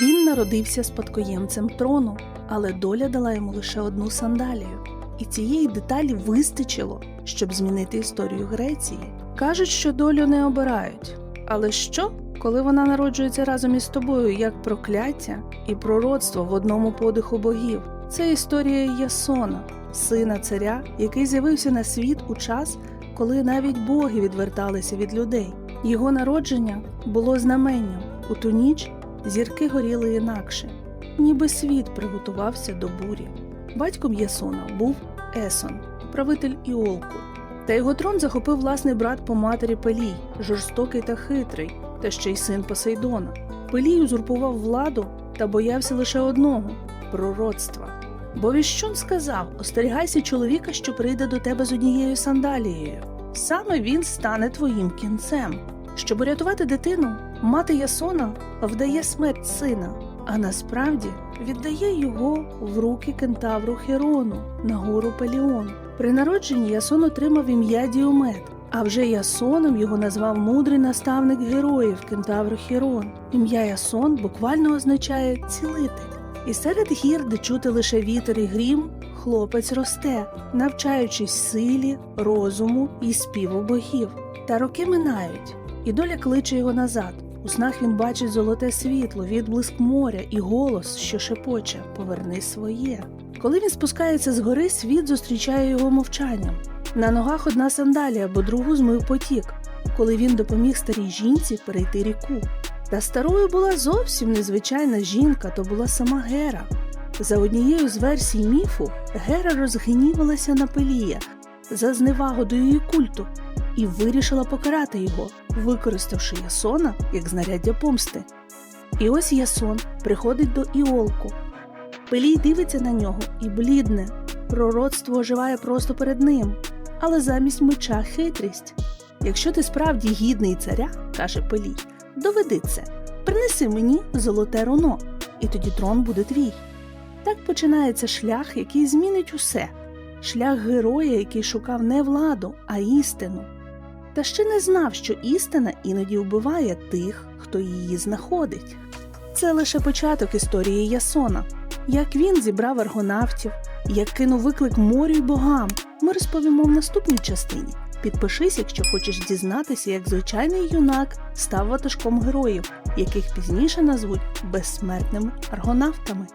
Він народився спадкоємцем трону, але доля дала йому лише одну сандалію. І цієї деталі вистачило, щоб змінити історію Греції. Кажуть, що долю не обирають. Але що, коли вона народжується разом із тобою як прокляття і пророцтво в одному подиху богів? Це історія Ясона, сина царя, який з'явився на світ у час, коли навіть боги відверталися від людей. Його народження було знаменням. У ту ніч зірки горіли інакше, ніби світ приготувався до бурі. Батьком Ясона був Есон, правитель Іолку. Та його трон захопив власний брат по матері Пелій, жорстокий та хитрий, та ще й син Посейдона. Пелій узурпував владу та боявся лише одного пророцтва. Бо віщун сказав: остерігайся чоловіка, що прийде до тебе з однією сандалією. Саме він стане твоїм кінцем. Щоб урятувати дитину, мати Ясона вдає смерть сина, а насправді віддає його в руки кентавру Херону на гору Пеліон. При народженні Ясон отримав ім'я Діомет, а вже Ясоном його назвав мудрий наставник героїв кентавр Херон. Ім'я Ясон буквально означає цілитель. І серед гір, де чути лише вітер і грім, хлопець росте, навчаючись силі, розуму і співу богів. Та роки минають, і доля кличе його назад. У снах він бачить золоте світло, відблиск моря і голос, що шепоче Поверни своє. Коли він спускається з гори, світ зустрічає його мовчанням. На ногах одна сандалія, бо другу змив потік, коли він допоміг старій жінці перейти ріку. Та старою була зовсім незвичайна жінка, то була сама Гера. За однією з версій міфу, Гера розгнівалася на Пелія за зневагу до її культу і вирішила покарати його, використавши Ясона як знаряддя помсти. І ось Ясон приходить до Іолку. Пелій дивиться на нього і блідне. Пророцтво оживає просто перед ним, але замість меча хитрість. Якщо ти справді гідний царя, каже Пелій, доведи це, принеси мені золоте руно, і тоді трон буде твій. Так починається шлях, який змінить усе шлях героя, який шукав не владу, а істину. Та ще не знав, що істина іноді вбиває тих, хто її знаходить. Це лише початок історії Ясона, як він зібрав аргонавтів, як кинув виклик морю й богам. Ми розповімо в наступній частині. Підпишись, якщо хочеш дізнатися, як звичайний юнак став ватажком героїв, яких пізніше назвуть безсмертними аргонавтами.